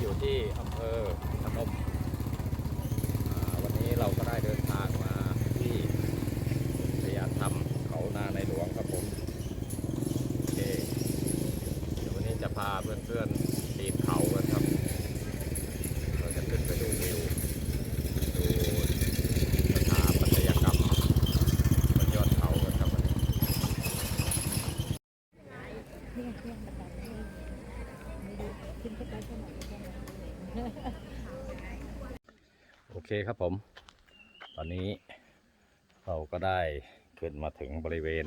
อยู่ที่อำเภอพนมวันนี้เราก็ได้เดินทางมาที่สยามธรรมเขานาในหลวงครับผมโอเคเดี๋ยววันนี้จะพาเพื่อนๆปีนเขากันครับ เราจะขึ้นไปดูวิว ดูสถาปัตยกรรมบนยอดเขากันครับวันนี้ เนี่ยเครื่องบันไดไม่ไม่ได้ขึ้นไปได้แค่ไหนแค่นั้นเอง โอเคครับผม ตอนนี้เราก็ได้ขึ้นมาถึงบริเวณ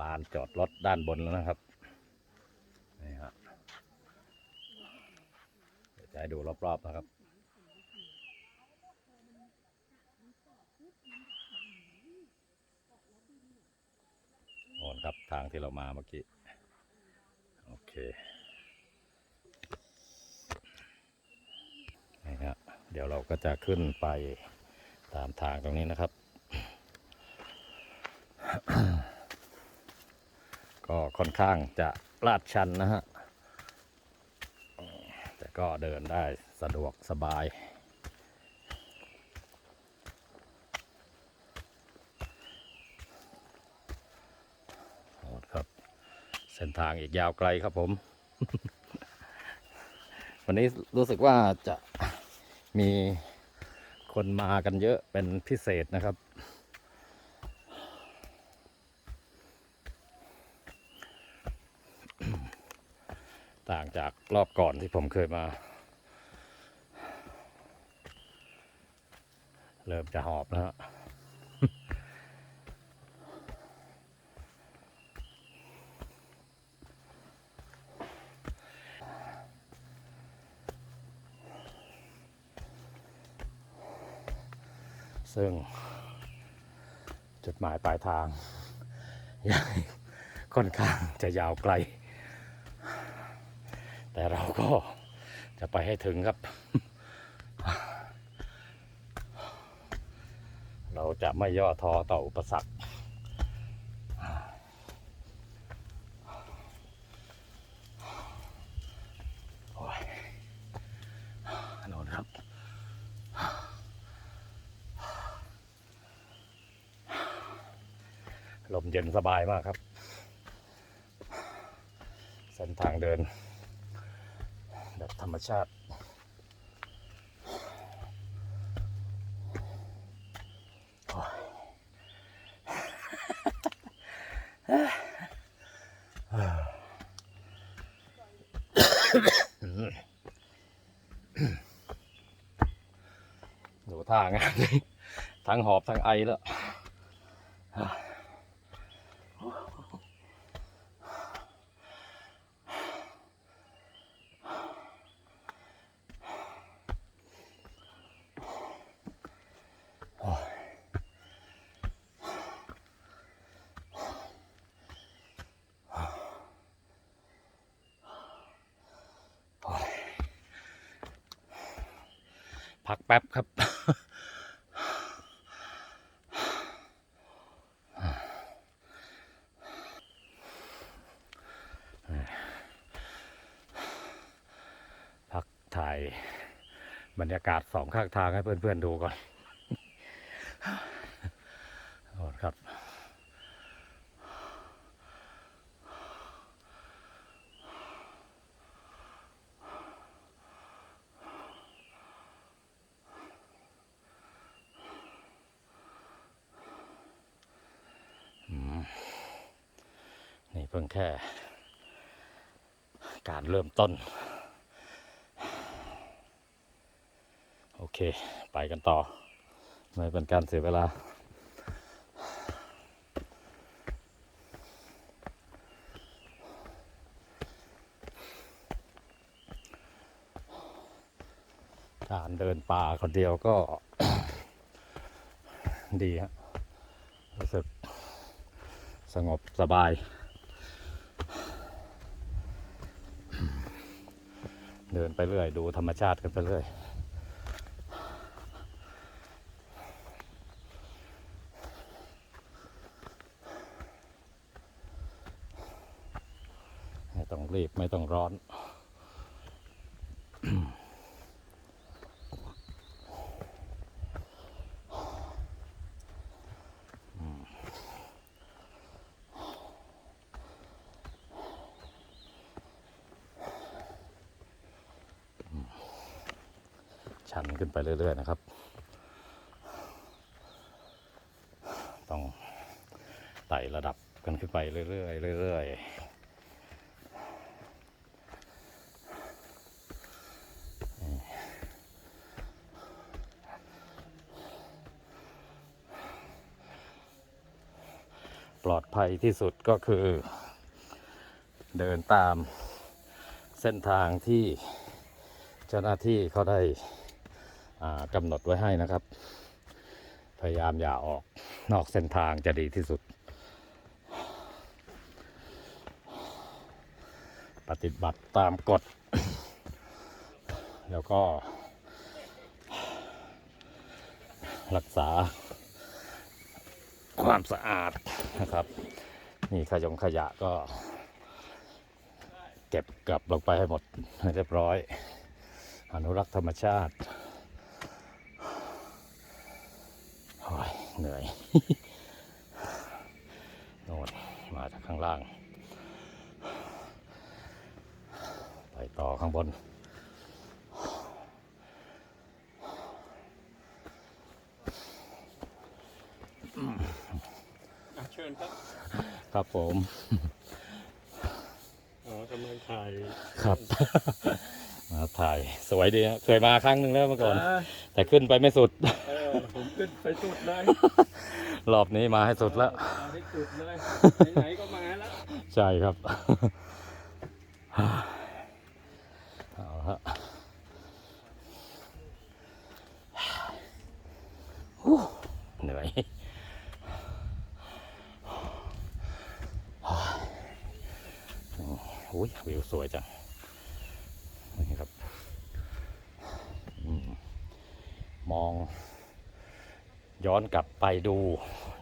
ลานจอดรถด้านบนแล้วนะครับนี่ฮะจะให้ดูรอบๆนะครับโอนครับทางที่เรามาเมื่อกี้ โอเค นี่ฮะเดี๋ยวเราก็จะขึ้นไปตามทางตรงนี้นะครับ ก็ค่อนข้างจะลาดชันนะฮะ แต่ก็เดินได้สะดวกสบายโอ้ครับ เส้นทางอีกยาวไกลครับผม วันนี้รู้สึกว่าจะ มีคนมากันเยอะเป็นพิเศษนะครับ ต่างจากรอบก่อนที่ผมเคยมา เริ่มจะหอบแล้ว ซึ่ง จุดหมายปลายทางยังค่อนข้างจะยาวไกล แต่เราก็จะไปให้ถึงครับ เราจะไม่ย่อท้อต่ออุปสรรค โอ้ยโน่นครับ ลมเย็นสบายมากครับ เส้นทางเดิน แบบธรรมชาติ ดูท่างานทั้งหอบทั้งไอแล้ว พักแป๊บครับ พักถ่ายบรรยากาศสองข้างทางให้เพื่อนๆดูก่อน โอ้ครับ นี่เพิ่ง แค่ การเริ่มต้น โอเค ไปกันต่อ ไม่เป็นการเสียเวลา การเดินป่าคนเดียวก็ดีฮะรู้สึกสงบสบาย เดินไปเรื่อย ดูธรรมชาติกันไปเรื่อย ไม่ต้องรีบไม่ต้องร้อน ชันขึ้นไปเรื่อย ๆ นะครับ ต้องไต่ระดับกันขึ้นไปเรื่อยๆเรื่อยๆ ปลอดภัยที่สุดก็คือ เดินตามเส้นทางที่เจ้าหน้าที่เขาได้ กำหนดไว้ให้นะครับ พยายามอย่าออกนอกเส้นทางจะดีที่สุด ปฏิบัติตามกฎ แล้วก็ รักษาความสะอาดนะครับ นี่ขยงขยะก็ เก็บกลับลงไปให้หมดให้เรียบร้อย อนุรักษ์ธรรมชาติโอ้ย เหนื่อยโน่นมาจากข้างล่าง ไปต่อข้างบนอะเชิญครับ ครับผมอ๋อกำลังถ่ายครับ มาถ่าย สวยดีฮะเคยมาครั้งหนึ่งแล้วเมื่อก่อนอ่าแต่ขึ้นไปไม่สุดเออ ผมขึ้นไปสุดเลยรอบนี้มาให้สุดแล้วมาให้สุดเลยไหนๆก็มาแล้วใช่ครับเอาละฮะฮู้เหนื่อยโอ้ยวิวสวยจัง นี่ครับอืมมอง ย้อนกลับไปดู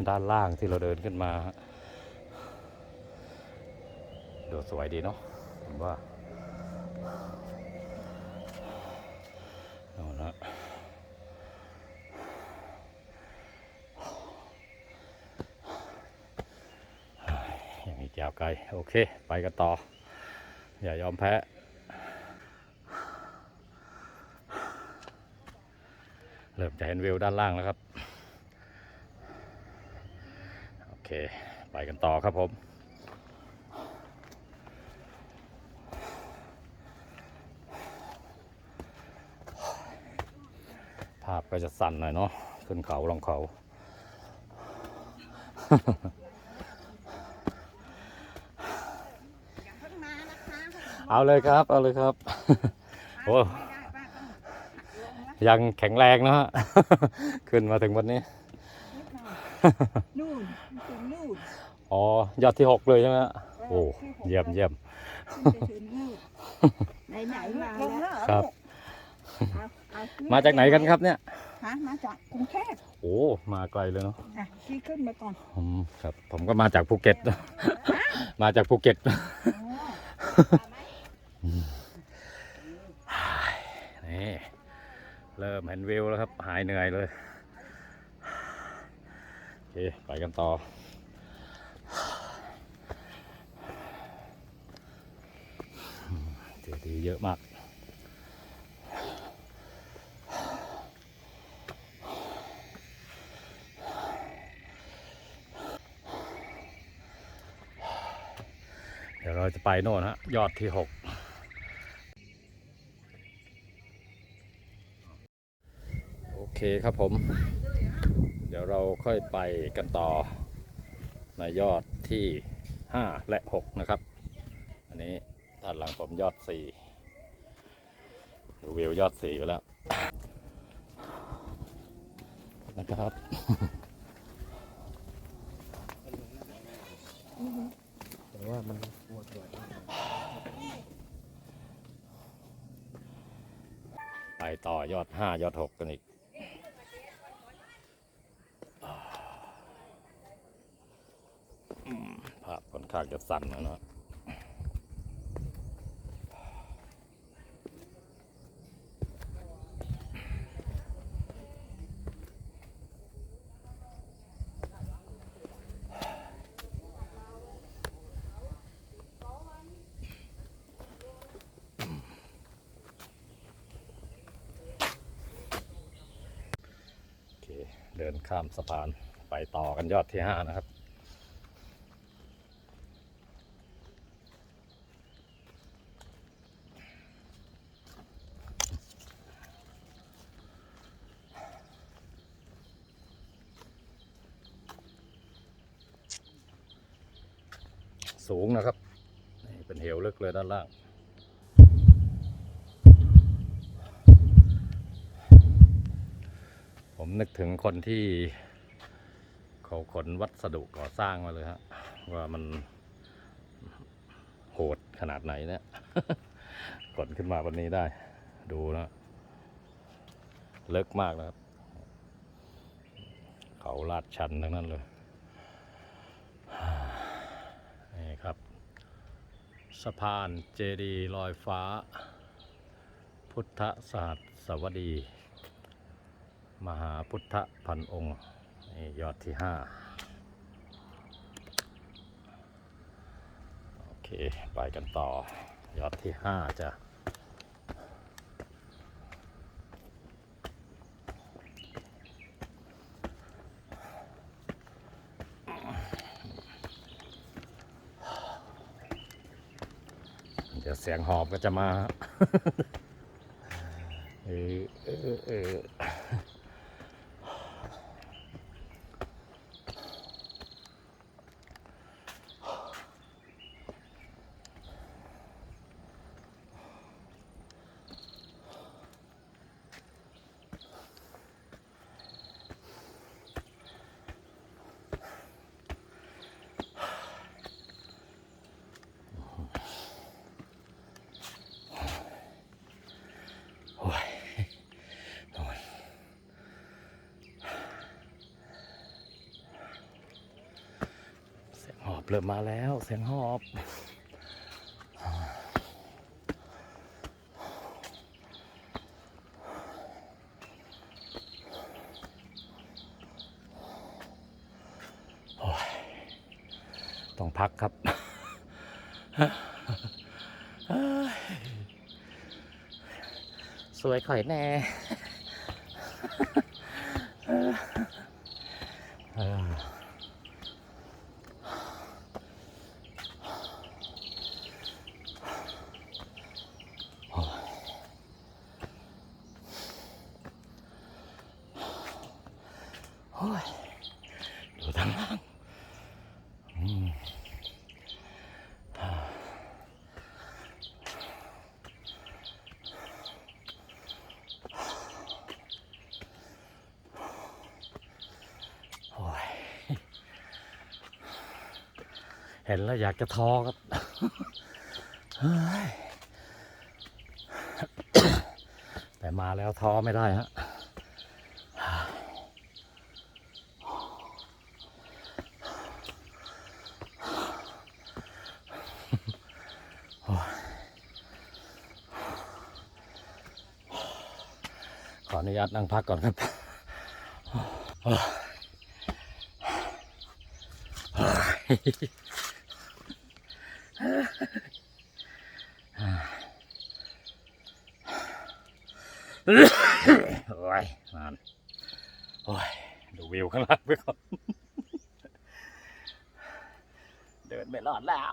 ด้านล่างที่เราเดินขึ้นมาดูสวยดีเนาะผมว่าเอาละยังอีกยาวไกล โอเค ไปกันต่อ อย่ายอมแพ้เริ่มจะเห็นวิวด้านล่างแล้วครับ โอ เค ไปกันต่อครับผม ภาพก็จะสั่นหน่อยเนาะ ขึ้นเขาลงเขาอย่าเพิ่งมานะคะเอาเลยครับ เอาเลยครับ โอ้ไม่ได้ป้าต้องลงแล้วยังแข็งแรงนะฮะ ขึ้นมาถึงวันนี้นิดห น่อยนู่นถึงนู่นอ๋อยอดที่หกเลยใช่ไหมฮะโอ้ที่หกเยี่ยมเยี่ยมขึ้นไปถึงนู่นไหนๆมาแล้วครับ เอาเอามาจากไหนกันครับเนี่ยฮะมาจากกรุงเทพโอ้มาไกลเลยเนาะอะที่ขึ้นมาก่อนอืมครับ ผมก็มาจากภูเก็ต มาจากภูเก็ตอ๋อนี่เริ่มเห็นวิวแล้วครับ หายเหนื่อยเลยโอเค ไปกันต่อ เจดีเยอะมากเดี๋ยวเราจะไปโน่นฮะยอดที่หกโอเคครับผม เดี๋ยวเราค่อยไปกันต่อ ในยอดที่ 5 และ 6 นะครับ อันนี้ด้านหลังผมยอด 4 ดูวิวยอด 4 อยู่แล้ว นะครับแต่ว่ามันปวดหัวไปต่อยอด 5 ยอด 6 กันอีก ข้างจะสั่นนะเนาะเดินข้ามสะพานไปต่อกันยอดที่ 5 นะครับ สูงนะครับ เป็นเหวลึกเลยด้านล่าง ผมนึกถึงคนที่เขาขนวัสดุก่อสร้างมาเลยฮะว่ามันโหดขนาดไหนเนี่ยขนขึ้นมาวันนี้ได้ ดูนะเลิกมากนะครับ เขาลาดชันทั้งนั้นเลย นี่ครับ สะพานเจดีลอยฟ้า พุทธศาสตร์สวดี มหาพุทธพันองค์นี่ยอดที่ห้าโอเค ไปกันต่อ ยอดที่ห้าจ้ะ ดี๋ยวเสียงหอบก็จะมา เออเออเออ เสียงหอบเริ่มมาแล้วเสียงหอบต้องพักครับ สวยข่อยแน่เออโอ้ยโอ้ยดูทางล่างอืม โอ้ย เห็นแล้วอยากจะท้อครับแต่มาแล้วท้อไม่ได้ฮะขออนุญาตนั่งพักก่อนครับ โอ้ยนานโอ้ย ดูวิวข้างล่างไปก่อน เดินไม่รอดแล้ว